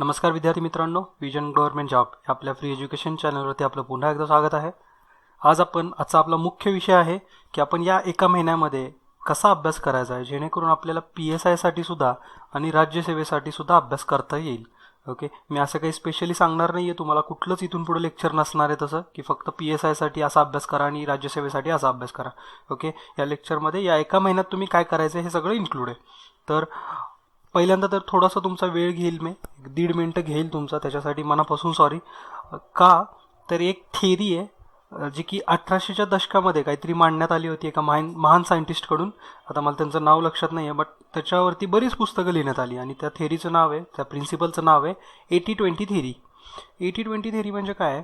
नमस्कार विद्यार्थी मित्रांनो विजन गव्हर्नमेंट जॉब या आपल्या फ्री एज्युकेशन चॅनलवरती आपलं पुन्हा एकदा स्वागत आहे. आज आपण आजचा आपला मुख्य विषय आहे की आपण या एका महिन्यामध्ये कसा अभ्यास करायचा आहे जेणेकरून आपल्याला पी एस आयसाठी सुद्धा आणि राज्यसेवेसाठी सुद्धा अभ्यास करता येईल. ओके मी असं काही स्पेशली सांगणार नाही आहे तुम्हाला कुठलंच इथून पुढे लेक्चर नसणार आहे तसं की फक्त पी एस आयसाठी असा अभ्यास करा आणि राज्यसेवेसाठी असा अभ्यास करा. ओके या लेक्चरमध्ये या एका महिन्यात तुम्ही काय करायचं हे सगळं इन्क्लूड आहे. तर पहिल्यांदा तर थोडासा तुमचा वेळ घेईल मी. एक दीड मिनटं घेईल तुमचा त्याच्यासाठी. मनापासून सॉरी का? तर एक थेरी आहे जी की अठराशेच्या दशकामध्ये काहीतरी मांडण्यात आली होती एका महान महान सायंटिस्टकडून आता मला त्यांचं नाव लक्षात नाही आहे बट त्याच्यावरती बरीच पुस्तकं लिहिण्यात आली आणि त्या थेरीचं नाव आहे त्या प्रिन्सिपलचं नाव आहे eighty twenty theory eighty twenty theory म्हणजे काय आहे?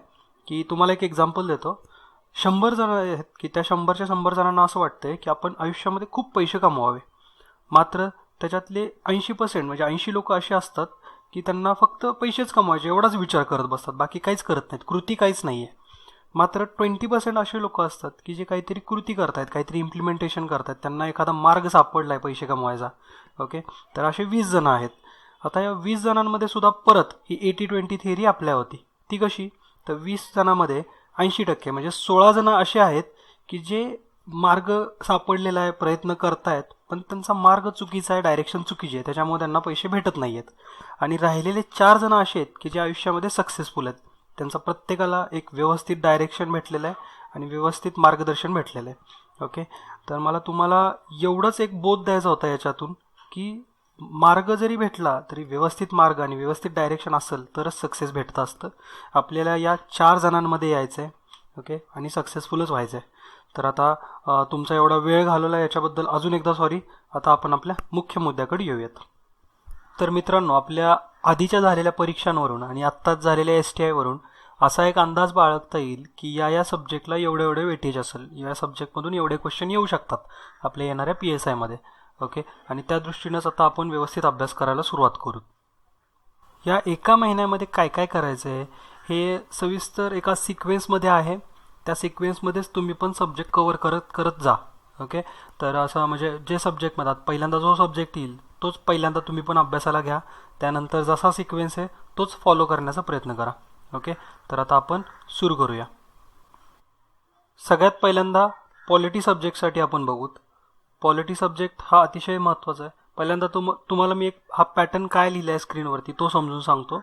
की तुम्हाला एक एक्झाम्पल देतो. शंभर जण आहेत की त्या शंभरच्या शंभर जणांना असं वाटतंय की आपण आयुष्यामध्ये खूप पैसे कमवावे. मात्र त्याच्यातले ऐंशी पर्सेंट म्हणजे ऐंशी लोक असे असतात की त्यांना फक्त पैसेच कमवायचे एवढाच विचार करत बसतात. बाकी काहीच करत नाहीत. कृती काहीच नाही आहे मात्र ट्वेंटी पर्सेंट असे लोक असतात की जे काहीतरी कृती करतायत काहीतरी इम्प्लिमेंटेशन करतायत. त्यांना एखादा मार्ग सापडला आहे पैसे कमवायचा. ओके तर असे वीस जणं आहेत. आता या वीस जणांमध्ये सुद्धा परत ही एटी ट्वेंटी थिअरी आपल्या होती. ती कशी? तर वीस जणांमध्ये ऐंशी टक्के म्हणजे सोळा जणं असे आहेत की जे मार्ग सापडलेला आहे प्रयत्न करतायत पण त्यांचा मार्ग चुकीचा आहे डायरेक्शन चुकीची आहे. त्याच्यामुळे त्यांना पैसे भेटत नाही आहेत आणि राहिलेले चार जण असे आहेत की जे आयुष्यामध्ये सक्सेसफुल आहेत. त्यांचा प्रत्येकाला एक व्यवस्थित डायरेक्शन भेटलेलं आहे आणि व्यवस्थित मार्गदर्शन भेटलेलं आहे. ओके तर मला तुम्हाला एवढंच एक बोध द्यायचा होता याच्यातून की मार्ग जरी भेटला तरी व्यवस्थित मार्ग आणि व्यवस्थित डायरेक्शन असेल तरच सक्सेस भेटतं असतं. आपल्याला या चार जणांमध्ये यायचं आहे ओके आणि सक्सेसफुलच व्हायचं आहे तर आता तुमचा एवढा वेळ घालवला याच्याबद्दल अजून एकदा सॉरी आता आपण आपल्या मुख्य मुद्द्याकडे येऊयात. तर मित्रांनो आपल्या आधीच्या झालेल्या परीक्षांवरून आणि आत्ताच झालेल्या एस टी आयवरून असा एक अंदाज बाळगता येईल की या या सब्जेक्टला एवढे एवढे वेटेज असेल. या सब्जेक्टमधून एवढे क्वेश्चन येऊ शकतात आपल्या येणाऱ्या पी एस आयमध्ये ओके आणि त्या दृष्टीनंच आता आपण व्यवस्थित अभ्यास करायला सुरुवात करू. या एका महिन्यामध्ये काय काय करायचं आहे हे सविस्तर एका सिक्वेन्समध्ये आहे. त्या सिक्वेन्समध्येच तुम्ही पण सब्जेक्ट कवर करत करत जा. ओके तर असं म्हणजे जे सब्जेक्ट म्हणतात पहिल्यांदा जो सब्जेक्ट येईल तोच पहिल्यांदा तुम्ही पण अभ्यासाला घ्या. त्यानंतर जसा सिक्वेन्स आहे तोच फॉलो करण्याचा प्रयत्न करा. ओके तर आता आपण सुरू करूया. सगळ्यात पहिल्यांदा पॉलिटी सब्जेक्टसाठी आपण बघूत. पॉलिटी सब्जेक्ट हा अतिशय महत्त्वाचा आहे. पहिल्यांदा तुम तुम्हाला मी एक हा पॅटर्न काय लिहिला आहे स्क्रीनवरती तो समजून सांगतो.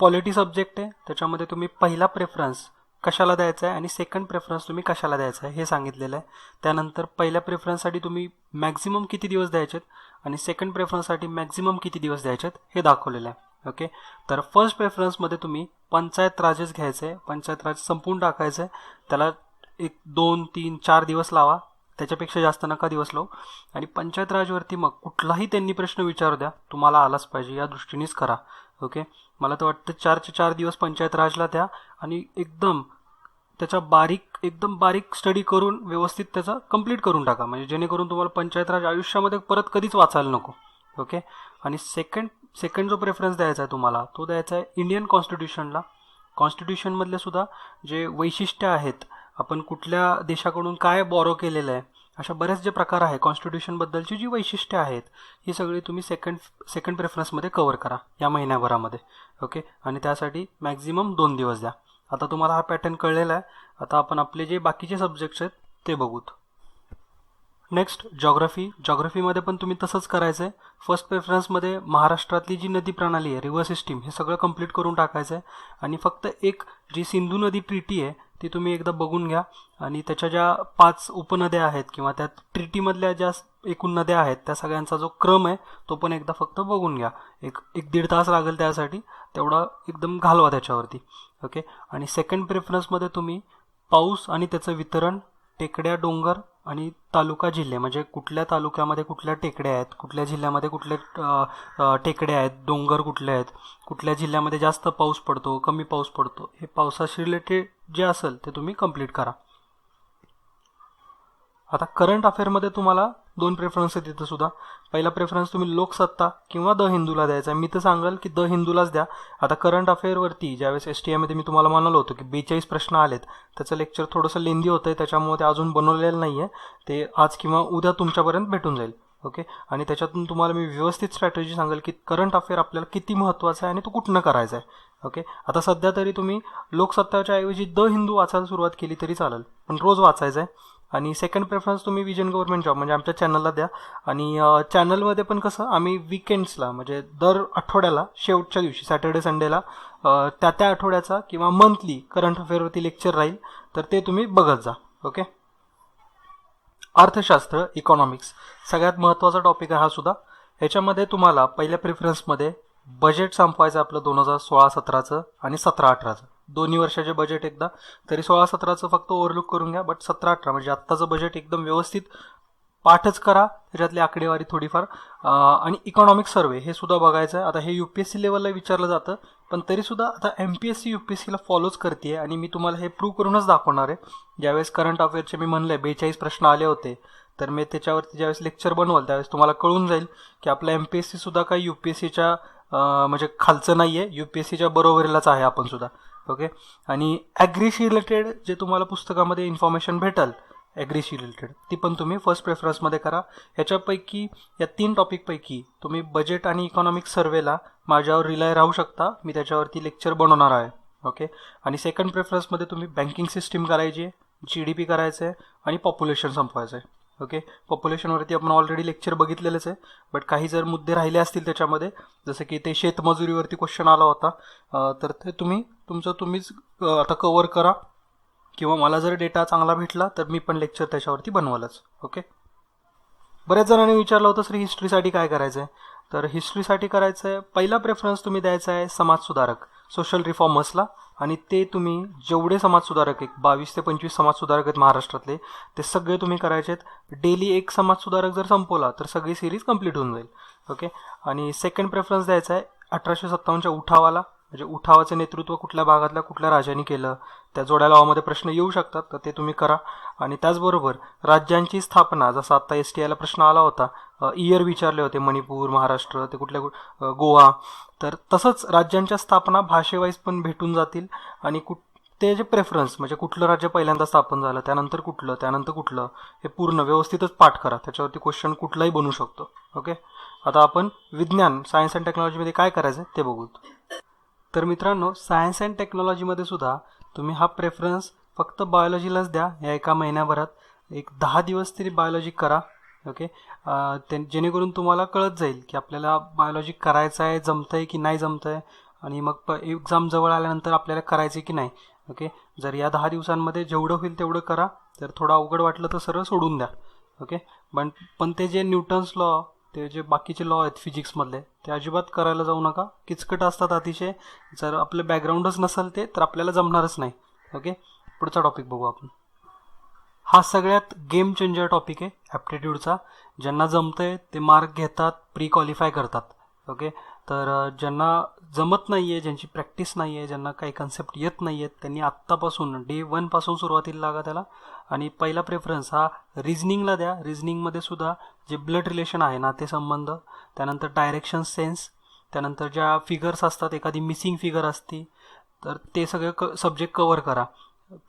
पॉलिटी सब्जेक्ट आहे त्याच्यामध्ये तुम्ही पहिला प्रेफरन्स कशाला द्यायचा आहे आणि सेकंड प्रेफरन्स तुम्ही कशाला द्यायचा आहे हे सांगितलेलं आहे. त्यानंतर पहिल्या प्रेफरन्ससाठी तुम्ही मॅक्झिमम किती दिवस द्यायचे आहेत आणि सेकंड प्रेफरन्ससाठी मॅक्झिमम किती दिवस द्यायचे आहेत हे दाखवलेलं आहे. ओके तर फर्स्ट प्रेफरन्समध्ये तुम्ही पंचायत राजेच घ्यायचं आहे पंचायत राज संपून टाकायचं. आहे त्याला एक दोन तीन चार दिवस लावा. त्याच्यापेक्षा जास्त नका दिवस लावू. आणि पंचायत राजवरती मग कुठलाही त्यांनी प्रश्न विचारू द्या तुम्हाला आलाच पाहिजे या दृष्टीनेच करा. ओके मला तर वाटतं चारचे चार दिवस पंचायत राजला द्या आणि एकदम त्याचा बारीक एकदम बारीक स्टडी करून व्यवस्थित त्याचा कंप्लीट करून टाका. म्हणजे जेणेकरून तुम्हाला पंचायत राज आयुष्यामध्ये परत कधीच वाचायला नको. ओके आणि सेकंड सेकंड जो प्रेफरन्स द्यायचा आहे तुम्हाला तो द्यायचा आहे इंडियन कॉन्स्टिट्यूशनला कॉन्स्टिट्यूशनमधले सुद्धा जे वैशिष्ट्य आहेत आपण कुठल्या देशाकडून काय बॉरो केलेलं आहे अशा बरेच जे प्रकार आहे कॉन्स्टिट्यूशनबद्दलची जी वैशिष्ट्ये आहेत ही सगळी तुम्ही सेकंड सेकंड प्रेफरन्समध्ये कवर करा या महिन्याभरामध्ये. ओके आणि त्यासाठी मॅक्झिमम दोन दिवस द्या. आता तुम्हाला हा पॅटर्न कळलेला आहे. आता आपण आपले जे बाकीचे सब्जेक्ट्स आहेत ते बघूत. नेक्स्ट जॉग्रफी जॉग्रफीमध्ये पण तुम्ही तसंच करायचं आहे फर्स्ट प्रेफरन्समध्ये महाराष्ट्रातली जी नदी प्रणाली आहे रिव्हर सिस्टीम हे सगळं कंप्लीट करून टाकायचं आहे आणि फक्त एक जी सिंधू नदी ट्रीटी आहे ती तुम्ही एकदा बघून घ्या. आणि त्याच्या ज्या पाच उपनद्या आहेत किंवा त्या ट्रिटीमधल्या ज्या एकूण नद्या आहेत त्या सगळ्यांचा जो क्रम आहे तो पण एकदा फक्त बघून घ्या. एक एक दीड तास लागेल त्यासाठी. तेवढा एकदम घालवा त्याच्यावरती. ओके? आणि सेकंड प्रेफरन्समध्ये तुम्ही पाऊस आणि त्याचं वितरण टेकड्या डोंगर आणि तालुका जिल्हे म्हणजे कुठल्या तालुक्यामध्ये कुठल्या टेकड्या आहेत कुठल्या जिल्ह्यामध्ये कुठले टेकड्या आहेत डोंगर कुठले आहेत कुठल्या जिल्ह्यामध्ये जास्त पाऊस पडतो कमी पाऊस पडतो हे पावसाशी रिलेटेड जे असेल ते तुम्ही कंप्लीट करा. आता करंट अफेअरमध्ये तुम्हाला दोन प्रेफरन्स आहेत तिथं सुद्धा. पहिला प्रेफरन्स तुम्ही लोकसत्ता किंवा द हिंदूला द्यायचा आहे. मी तर सांगाल की द हिंदूलाच द्या. आता करंट अफेअरवरती ज्यावेळेस एस टी आयमध्ये मी तुम्हाला म्हणालो होतो की बेचाळीस प्रश्न आलेत. त्याचं लेक्चर थोडंसं लेंदी होतं आहे त्याच्यामुळे ते अजून बनवलेलं नाही आहे ते आज किंवा उद्या तुमच्यापर्यंत भेटून जाईल. ओके? आणि त्याच्यातून तुम्हाला मी व्यवस्थित स्ट्रॅटेजी सांगेल की करंट अफेअर आपल्याला किती महत्त्वाचं आहे आणि तो कुठनं करायचा आहे. ओके? आता सध्या तरी तुम्ही लोकसत्ताच्या ऐवजी द हिंदू वाचायला सुरुवात केली तरी चालेल पण रोज वाचायचं आहे. आणि सेकंड प्रेफरन्स तुम्ही विजन गव्हर्नमेंट जॉब म्हणजे आमच्या चॅनलला द्या. आणि चॅनलमध्ये पण कसं आम्ही विकेंड्सला म्हणजे दर आठवड्याला शेवटच्या दिवशी सॅटर्डे संडेला त्या त्या आठवड्याचा किंवा मंथली करंट अफेअरवरती लेक्चर राहील तर ते तुम्ही बघत जा. ओके? अर्थशास्त्र इकॉनॉमिक्स सगळ्यात महत्त्वाचा टॉपिक आहे हा सुद्धा. ह्याच्यामध्ये तुम्हाला पहिल्या प्रिफरन्समध्ये बजेट संपवायचं आपलं दोन हजार सोळा सतराचं आणि सतरा अठराचं. दोन्ही वर्षाचे बजेट एकदा. तरी सोळा सतराचं फक्त ओव्हरलुक करून घ्या बट सतरा अठरा म्हणजे आत्ताचं बजेट एकदम व्यवस्थित पाठच करा त्याच्यातली आकडेवारी थोडीफार. आणि इकॉनॉमिक सर्वे हे सुद्धा बघायचं आहे आता हे यू पी एस सी लेवलला विचारलं जातं पण तरीसुद्धा आता M P S C U P S सीला फॉलोच करते आणि मी तुम्हाला हे प्रूव्ह करूनच दाखवणार आहे. ज्यावेळेस करंट अफेअरचे मी म्हणलं आहे बेचाळीस प्रश्न आले होते तर मी त्याच्यावरती ज्यावेळेस लेक्चर बनवाल त्यावेळेस तुम्हाला कळून जाईल की आपलं एम पी एस सीसुद्धा काही यू पी एस सीच्या म्हणजे खालचं नाही आहे यू पी एस सीच्या बरोबरीलाच आहे आपण सुद्धा. ओके? आणि ॲग्रीशी रिलेटेड जे तुम्हाला पुस्तकामध्ये इन्फॉर्मेशन भेटेल ॲग्रीशी रिलेटेड ती पण तुम्ही फर्स्ट प्रेफरन्समध्ये करा. ह्याच्यापैकी या तीन टॉपिकपैकी तुम्ही बजेट आणि इकॉनॉमिक सर्वेला माझ्यावर रिलाय राहू शकता. मी त्याच्यावरती लेक्चर बनवणार आहे. ओके आणि सेकंड प्रेफरन्समध्ये तुम्ही बँकिंग सिस्टीम करायची आहे जी डी पी करायचं आहे आणि पॉप्युलेशन संपवायचं आहे ओके पॉप्युलेशनवरती आपण ऑलरेडी लेक्चर बघितलेलंच आहे. बट काही जर मुद्दे राहिले असतील त्याच्यामध्ये जसं की ते शेतमजुरीवरती क्वेश्चन आला होता तर ते तुम्ही तुमचं तुम्हीच आता कवर करा. किंवा मला जर डेटा चांगला भेटला तर मी पण लेक्चर त्याच्यावरती बनवालच. ओके बऱ्याच जणांनी विचारलं होतं सर हिस्ट्रीसाठी काय करायचं आहे तर हिस्ट्रीसाठी करायचं आहे पहिला प्रेफरन्स तुम्ही द्यायचा आहे समाजसुधारक सोशल रिफॉर्मर्सला आणि ते तुम्ही जेवढे समाजसुधारक एक बावीस ते पंचवीस समाजसुधारक आहेत महाराष्ट्रातले ते सगळे तुम्ही करायचे आहेत. डेली एक समाजसुधारक जर संपवला तर सगळी सिरीज कंप्लीट होऊन जाईल. ओके आणि सेकंड प्रेफरन्स द्यायचा आहे अठराशे सत्तावन्नच्या उठावाला. म्हणजे उठावाचं नेतृत्व कुठल्या भागातल्या कुठल्या राजाने केलं त्या जोड्या लावामध्ये प्रश्न येऊ शकतात तर ते तुम्ही करा. आणि त्याचबरोबर राज्यांची स्थापना जसं आत्ता एस टी आयला प्रश्न आला होता इयर विचारले होते मणिपूर महाराष्ट्र ते कुठल्या गोवा. तर तसंच राज्यांच्या स्थापना भाषेवाईज पण भेटून जातील आणि कुठ ते जे प्रेफरन्स म्हणजे कुठलं राज्य पहिल्यांदा स्थापन झालं त्यानंतर कुठलं त्यानंतर कुठलं हे पूर्ण व्यवस्थितच पाठ करा. त्याच्यावरती क्वेश्चन कुठलाही बनू शकतो. ओके आता आपण विज्ञान सायन्स अँड टेक्नॉलॉजीमध्ये काय करायचं ते बघू तर मित्रांनो सायन्स अँड टेक्नॉलॉजीमध्ये सुद्धा तुम्ही हा प्रेफरन्स फक्त बायोलॉजीलाच द्या. या एका महिन्याभरात एक दहा दिवस तरी बायोलॉजी करा ओके ते जेणेकरून तुम्हाला कळत जाईल की आपल्याला बायोलॉजी करायचं आहे जमतं आहे की नाही जमतं आहे आणि मग प एक्झाम जवळ आल्यानंतर आपल्याला करायचं की नाही ओके जर या दहा दिवसांमध्ये जेवढं होईल तेवढं करा. जर थोडं अवघड वाटलं तर सरळ सोडून द्या ओके पण पण ते जे न्यूटन्स लॉ ते जे बाकीचे लॉ आहेत फिजिक्समधले ते अजिबात करायला जाऊ नका. किचकट असतात अतिशय. जर आपलं बॅकग्राऊंडच नसेल ते तर आपल्याला जमणारच नाही. ओके पुढचा टॉपिक बघू आपण. हा सगळ्यात गेम चेंजर टॉपिक आहे ॲप्टिट्यूडचा ज्यांना जमतं आहे ते मार्क घेतात प्री क्वालिफाय करतात. ओके? तर ज्यांना जमत नाही आहे ज्यांची प्रॅक्टिस नाही आहे ज्यांना काही कन्सेप्ट येत नाही आहेत त्यांनी आत्तापासून डे वनपासून सुरुवातीला लागा त्याला. आणि पहिला प्रेफरन्स हा रिझनिंगला द्या. रिझनिंगमध्ये सुद्धा जे ब्लड रिलेशन आहे नातेसंबंध त्यानंतर डायरेक्शन सेन्स त्यानंतर ज्या फिगर्स असतात एखादी मिसिंग फिगर असती तर ते सगळे क सब्जेक्ट कवर करा.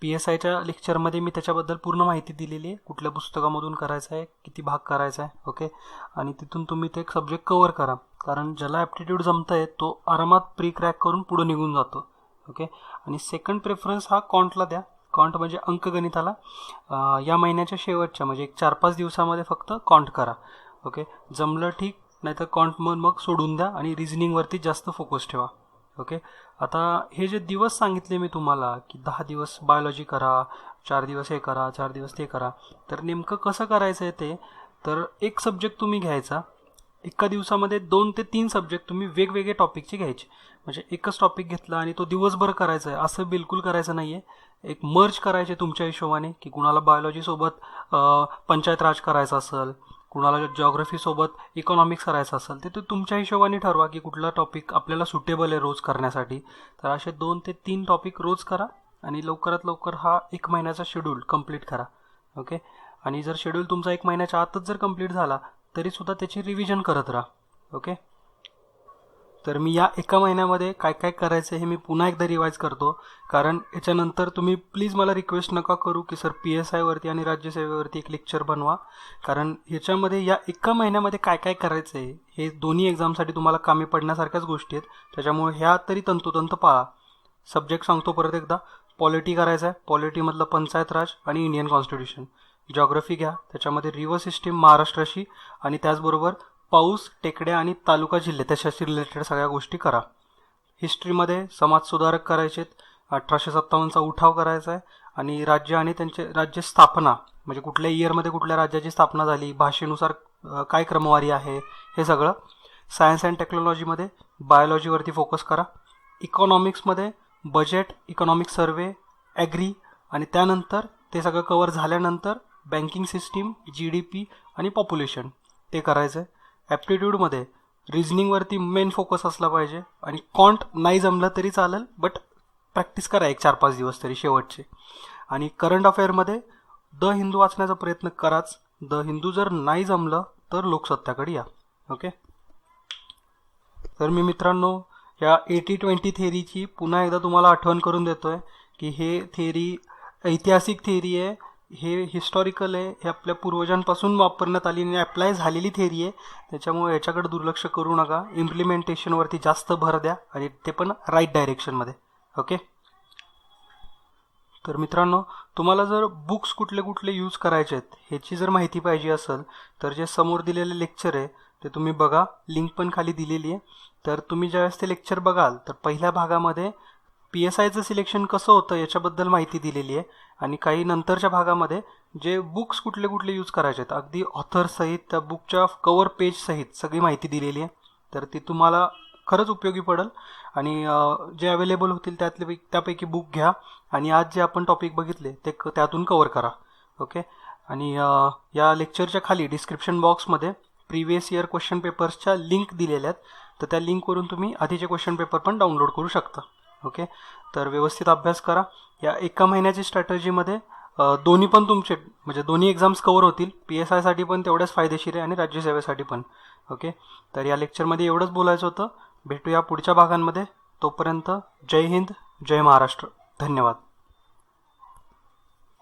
पी एस आयच्या लेक्चरमध्ये मी त्याच्याबद्दल पूर्ण माहिती दिलेली आहे. कुठल्या पुस्तकामधून करायचं आहे किती भाग करायचा आहे ओके? आणि तिथून तुम्ही ते सब्जेक्ट कवर करा. कारण ज्याला ॲप्टिट्यूड जमतं आहे तो आरामात प्री क्रॅक करून पुढं निघून जातो ओके? आणि सेकंड प्रेफरन्स हा कॉन्टला द्या. कॉन्ट म्हणजे अंकगणिताला. या महिन्याच्या शेवटच्या म्हणजे एक चार पाच दिवसामध्ये फक्त कॉन्ट करा ओके? जमलं ठीक नाहीतर कॉन्ट मग मग सोडून द्या आणि रिझनिंगवरती जास्त फोकस ठेवा ओके? आता हे जे दिवस सांगितले मी तुम्हाला की दहा दिवस बायोलॉजी करा चार दिवस हे करा चार दिवस ते करा तर नेमकं कसं करायचं आहे ते? तर एक सब्जेक्ट तुम्ही घ्यायचा. एका दिवसामध्ये दोन ते तीन सब्जेक्ट तुम्ही वेगवेगळे टॉपिकचे घ्यायचे. म्हणजे एकच टॉपिक घेतला आणि तो दिवसभर करायचा आहे असं बिलकुल करायचं नाही आहे एक मर्ज करायचे तुमच्या हिशोबाने की कुणाला बायोलॉजीसोबत पंचायत राज करायचं असेल कुणाला जॉग्रफीसोबत इकॉनॉमिक्स करायचं असेल ते तुमच्या हिशोबाने ठरवा की कुठला टॉपिक आपल्याला सुटेबल आहे रोज करण्यासाठी. तर असे दोन ते तीन टॉपिक रोज करा आणि लवकरात लवकर हा एक महिन्याचा शेड्यूल कंप्लीट करा. ओके आणि जर शेड्यूल तुमचा एक महिन्याच्या आतच जर कंप्लीट झाला तरीसुद्धा त्याची रिव्हिजन करत राहा. ओके तर मी या एका महिन्यामध्ये काय काय करायचं हे मी पुन्हा एकदा रिवाईज करतो. कारण याच्यानंतर तुम्ही प्लीज मला रिक्वेस्ट नका करू की सर पी एस आयवरती आणि राज्यसेवेवरती एक लेक्चर बनवा. कारण ह्याच्यामध्ये या एका महिन्यामध्ये काय काय करायचं आहे हे दोन्ही एक्झामसाठी तुम्हाला कामी पडण्यासारख्याच गोष्टी आहेत. त्याच्यामुळे ह्या तरी तंतोतंत पाळा सब्जेक्ट सांगतो परत एकदा. पॉलिटी करायचं आहे पॉलिटीमधलं पंचायत राज आणि इंडियन कॉन्स्टिट्यूशन जॉग्रफी घ्या. त्याच्यामध्ये रिव्हर सिस्टीम महाराष्ट्राशी आणि त्याचबरोबर पाऊस टेकड्या आणि तालुका जिल्हे त्याच्याशी रिलेटेड सगळ्या गोष्टी करा. हिस्ट्रीमध्ये समाजसुधारक करायचेत अठराशे सत्तावन्नचा उठाव करायचा आहे आणि राज्य आणि त्यांचे राज्य स्थापना म्हणजे कुठल्या इयरमध्ये कुठल्या राज्याची स्थापना झाली भाषेनुसार काय क्रमवारी आहे हे सगळं सायन्स अँड टेक्नॉलॉजीमध्ये बायोलॉजीवरती फोकस करा. इकॉनॉमिक्समध्ये बजेट इकॉनॉमिक सर्वे ॲग्री आणि त्यानंतर ते सगळं कवर झाल्यानंतर banking system G D P आणि पॉप्युलेशन ते करायचं आहे ॲप्टिट्यूडमध्ये रिझनिंगवरती मेन फोकस असला पाहिजे. आणि कॉन्ट नाही जमलं तरी चालेल बट प्रॅक्टिस करा एक चार पाच दिवस तरी शेवटचे. आणि करंट अफेअरमध्ये द हिंदू वाचण्याचा प्रयत्न कराच. द हिंदू जर नाही जमलं तर लोकसत्ताकडे या. ओके तर मी मित्रांनो या एटी ट्वेंटी थेरीची पुन्हा एकदा तुम्हाला आठवण करून देतो आहे की हे थेरी ऐतिहासिक थेरी आहे. हे हिस्टॉरिकल आहे हे आपल्या पूर्वजांपासून वापरण्यात आली आणि अप्लाय झालेली थेरी आहे. त्याच्यामुळे याच्याकडे दुर्लक्ष करू नका. इम्प्लिमेंटेशनवरती जास्त भर द्या आणि ते पण राईट डायरेक्शनमध्ये ओके तर मित्रांनो तुम्हाला जर बुक्स कुठले कुठले यूज करायचे आहेत ह्याची जर माहिती पाहिजे असेल तर जे समोर दिलेले लेक्चर आहे ते तुम्ही बघा. लिंक पण खाली दिलेली आहे. तर तुम्ही ज्यावेळेस ते लेक्चर बघाल तर पहिल्या भागामध्ये पी एस आयचं सिलेक्शन कसं होतं याच्याबद्दल माहिती दिलेली आहे. आणि काही नंतरच्या भागामध्ये जे बुक्स कुठले कुठले यूज करायचे आहेत अगदी ऑथरसहित त्या बुकच्या कवर पेजसहित सगळी माहिती दिलेली आहे. तर ती तुम्हाला खरंच उपयोगी पडेल. आणि जे अवेलेबल होतील त्यातले त्यापैकी बुक घ्या. आणि आज जे आपण टॉपिक बघितले ते क त्यातून कवर करा. ओके आणि या लेक्चरच्या खाली डिस्क्रिप्शन बॉक्समध्ये प्रिव्हियस इयर क्वेश्चन पेपर्सच्या लिंक दिलेल्या आहेत. तर त्या लिंकवरून तुम्ही आधीचे क्वेश्चन पेपर पण डाउनलोड करू शकता. ओके? तर व्यवस्थित अभ्यास करा. या एका महिन्याची स्ट्रॅटजीमध्ये दोन्ही पण तुमचे म्हणजे दोन्ही एक्झाम्स कवर होतील. पी एस आयसाठी पण तेवढ्याच फायदेशीर आहे आणि राज्यसेवेसाठी पण. ओके? तर या लेक्चरमध्ये एवढंच बोलायचं होतं. भेटूया पुढच्या भागांमध्ये. तोपर्यंत जय हिंद जय महाराष्ट्र. धन्यवाद.